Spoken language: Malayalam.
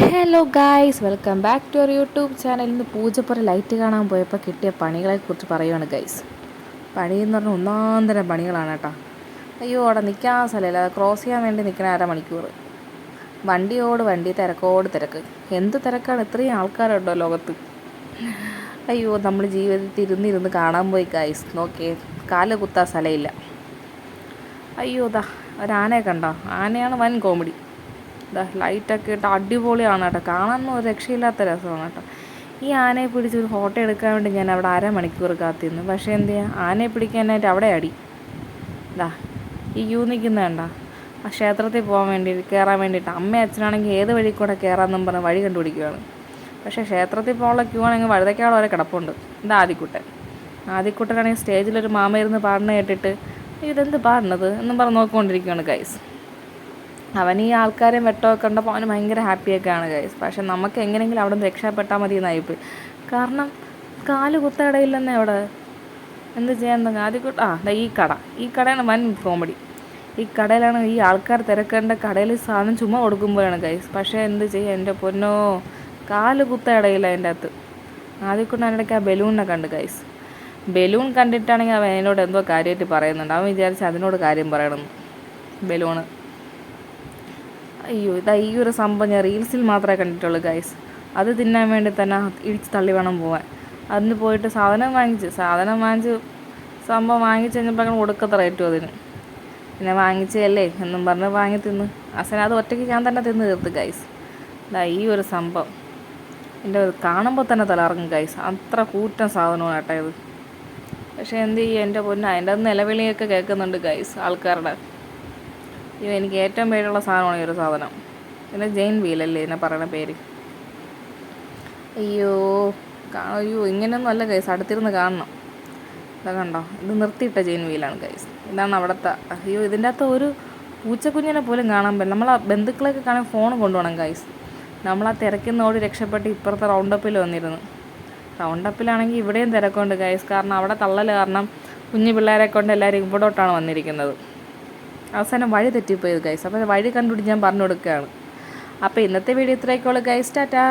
Hello guys welcome back to our YouTube channel ഇന്ന് പൂജപ്പുറ ലൈറ്റ് കാണാൻ പോയപ്പോൾ കിട്ടിയ പണികളെക്കുറിച്ച് പറയുവാണ് ഗൈസ് പണി എന്ന് പറഞ്ഞാൽ ഒന്നാന്തരം പണികളാണ് കേട്ടോ. അയ്യോ അവിടെ നിൽക്കാൻ സ്ഥലമില്ല. ക്രോസ് ചെയ്യാൻ വേണ്ടി നിൽക്കണ അരമണിക്കൂർ വണ്ടിയോട് വണ്ടി തിരക്കോട് തിരക്ക്. എന്ത് തിരക്കാണ്? ഇത്രയും ആൾക്കാരുണ്ടോ ലോകത്ത്? അയ്യോ നമ്മൾ ജീവിതത്തിൽ ഇരുന്നിരുന്ന് കാണാൻ പോയി ഗൈസ് നോക്കിയേ കാൽ കുത്താൻ സ്ഥലമില്ല. അയ്യോ ദാ ഒരു ആനയെ കണ്ടോ? ആനയാണ് വൻ കോമഡി ഇതാ ലൈറ്റൊക്കെ ഇട്ട് അടിപൊളിയാണ് കേട്ടോ. കാണാനൊന്നും ഒരു രക്ഷയില്ലാത്ത രസമാണ് കേട്ടോ. ഈ ആനയെ പിടിച്ച് ഒരു ഫോട്ടോ എടുക്കാൻ വേണ്ടി ഞാൻ അവിടെ അരമണിക്കൂർ കാത്തിരുന്നു. പക്ഷേ എന്ത് ചെയ്യാം? ആനയെ പിടിക്കാനായിട്ട് അവിടെ അടി. ഇതാ ഈ യൂ നിൽക്കുന്ന വേണ്ട ആ ക്ഷേത്രത്തിൽ പോകാൻ വേണ്ടി കയറാൻ വേണ്ടിയിട്ട്. അമ്മ അച്ഛനാണെങ്കിൽ ഏത് വഴി കൂടെ കയറാമെന്നും പറഞ്ഞ് വഴി കണ്ടുപിടിക്കുകയാണ് പക്ഷേ ക്ഷേത്രത്തിൽ പോകാനുള്ള ക്യൂ ആണെങ്കിൽ വഴുതക്കാട് വരെ കിടപ്പുണ്ട്. ഇത് ആദിക്കുട്ടൻ. ആദിക്കുട്ടനാണെങ്കിൽ സ്റ്റേജിലൊരു മാമ ഇരുന്ന് പാടുന്ന കേട്ടിട്ട് ഇതെന്ത് പാടുന്നത് എന്നും പറഞ്ഞ് നോക്കിക്കൊണ്ടിരിക്കുകയാണ് ഗൈസ് അവൻ ഈ ആൾക്കാരെയും വെട്ടമൊക്കെ കണ്ടപ്പോൾ അവന് ഭയങ്കര ഹാപ്പിയൊക്കെയാണ് ഗൈസ് പക്ഷെ നമുക്ക് എങ്ങനെയെങ്കിലും അവിടെ നിന്ന് രക്ഷപ്പെട്ടാൽ മതി കാരണം കാൽ കുത്തടയില്ലെന്നേ അവിടെ. എന്ത് ചെയ്യാൻ തുടങ്ങി ആദ്യം കൂട്ട ആ ഈ കട. ഈ കടയാണ് വൻ കോമഡി ഈ കടയിലാണ് ഈ ആൾക്കാർ തിരക്കേണ്ട കടയിൽ സാധനം ചുമ്മാ കൊടുക്കുമ്പോഴാണ് ഗൈസ് പക്ഷേ എന്ത് ചെയ്യുക എന്റെ പൊന്നോ കാൽ കുത്തടയില്ല അതിന്റെ അകത്ത്. ആദ്യം കൊണ്ട് അതിനിടയ്ക്ക് ആ ബലൂണിനെ കണ്ട് ഗൈസ് ബലൂൺ കണ്ടിട്ടാണെങ്കിൽ അവൻ എന്നോട് എന്തോ കാര്യമായിട്ട് പറയുന്നുണ്ട്. അവൻ വിചാരിച്ച് അതിനോട് കാര്യം പറയണമെന്ന് ബലൂണ്. അയ്യോ ഇതാ ഈ ഒരു സംഭവം ഞാൻ റീൽസിൽ മാത്രമേ കണ്ടിട്ടുള്ളൂ ഗൈസ് അത് തിന്നാൻ വേണ്ടി തന്നെ ഇടിച്ച് തള്ളി വേണം പോവാൻ. അതിന് പോയിട്ട് സാധനം വാങ്ങിച്ച് സാധനം വാങ്ങിച്ച് സംഭവം വാങ്ങിച്ച് കഴിഞ്ഞപ്പോൾ കൊടുക്കത്ത റേറ്റും അതിന്. പിന്നെ വാങ്ങിച്ചല്ലേ എന്നും പറഞ്ഞ് വാങ്ങി തിന്ന്. അസന അത് ഒറ്റയ്ക്ക് ഞാൻ തന്നെ തിന്ന് തീർത്ത് ഗൈസ് ഇതാ ഈ ഒരു സംഭവം. എന്റെ കാണുമ്പോൾ തന്നെ തലറങ്ങും ഗൈസ് അത്ര കൂറ്റൻ സാധനമാണ് കേട്ടോ ഇത്. പക്ഷേ എന്ത് ചെയ്യും എന്റെ പൊന്ന അതിന്റെ അത് നിലവിളിയൊക്കെ കേൾക്കുന്നുണ്ട് ഗൈസ് ആൾക്കാരുടെ. അയ്യോ എനിക്ക് ഏറ്റവും പേരുള്ള സാധനമാണ് ഈ ഒരു സാധനം. പിന്നെ ജെയിൻ വീലല്ലേ ഇതിനെ പറയണ പേര്. അയ്യോ അയ്യോ ഇങ്ങനെയൊന്നും അല്ല ഗൈസ് അടുത്തിരുന്ന് കാണണം. ഇതാ കണ്ടോ ഇത് നിർത്തിയിട്ട ജെയിൻ വീലാണ് ഗൈസ് ഇതാണ് അവിടുത്തെ അയ്യോ ഇതിന്റെ അകത്ത് ഒരു പൂച്ചക്കുഞ്ഞിനെ പോലും കാണാൻ പറ്റില്ല. നമ്മൾ ആ ബന്ധുക്കളൊക്കെ കാണാൻ ഫോൺ കൊണ്ടുപോകണം ഗൈസ് നമ്മൾ ആ തിരക്കുന്നോട് രക്ഷപ്പെട്ട് ഇപ്പുറത്തെ റൗണ്ടപ്പിൽ വന്നിരുന്നു. റൗണ്ടപ്പിലാണെങ്കിൽ ഇവിടെയും തിരക്കുണ്ട് ഗൈസ് കാരണം അവിടെ തള്ളൽ കാരണം കുഞ്ഞു പിള്ളേരെ കൊണ്ട് എല്ലാവരും ഇവിടോട്ടാണ് വന്നിരിക്കുന്നത്. അവസാനം വഴി തെറ്റിപ്പോയത് ഗൈസ് അപ്പോൾ വഴി കണ്ടുപിടിച്ച് ഞാൻ പറഞ്ഞു കൊടുക്കുകയാണ്. അപ്പോൾ ഇന്നത്തെ വീഡിയോ ഇത്രയൊക്കെയുള്ളൂ ഗൈസ് ടാറ്റാ.